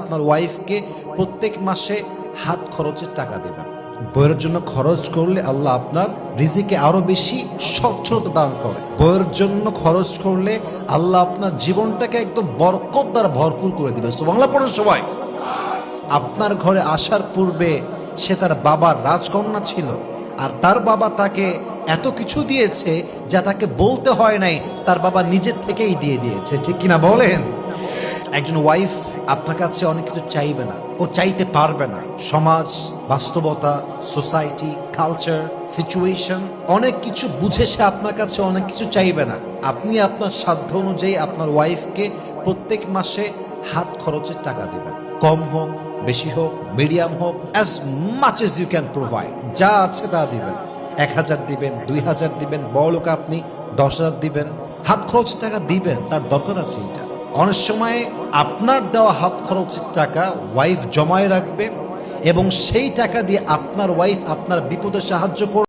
আপনার ওয়াইফকে প্রত্যেক মাসে হাত খরচের টাকা দেবেন। বইয়ের জন্য খরচ করলে আল্লাহ আপনার রিজিকে আরও বেশি স্বচ্ছতা দান করে। বইয়ের জন্য খরচ করলে আল্লাহ আপনার জীবনটাকে একদম বরকত দ্বারা ভরপুর করে দিবে। সো বাংলা পড়ার সময় আপনার ঘরে আসার পূর্বে সে তার বাবার রাজকন্যা ছিল আর তার বাবা তাকে এত কিছু দিয়েছে যা তাকে বলতে হয় নাই, তার বাবা নিজের থেকেই দিয়ে দিয়েছে। ঠিক কিনা বলেন? একজন ওয়াইফ আপনার কাছে অনেক কিছু চাইবে না ও চাইতে পারবে না। সমাজ, বাস্তবতা, সোসাইটি, কালচার, সিচুয়েশন, অনেক কিছু বুঝে সে আপনার কাছে অনেক কিছু চাইবে না। আপনি আপনার সাধ্য অনুযায়ী আপনার ওয়াইফকে প্রত্যেক মাসে হাত খরচের টাকা দেবেন। কম হোক, বেশি হোক, মিডিয়াম হোক as much as you can provide যা আছে তা দিবেন। এক হাজার দিবেন, দুই হাজার দিবেন, বড় লোক আপনি দশ হাজার দিবেন। হাত খরচ টাকা দিবেন, তার দরকার আছে এটা। অনেক সময় আপনার দেওয়া হাত খরচের টাকা ওয়াইফ জমায় রাখবে এবং সেই টাকা দিয়ে আপনার ওয়াইফ আপনার বিপদে সাহায্য করবে।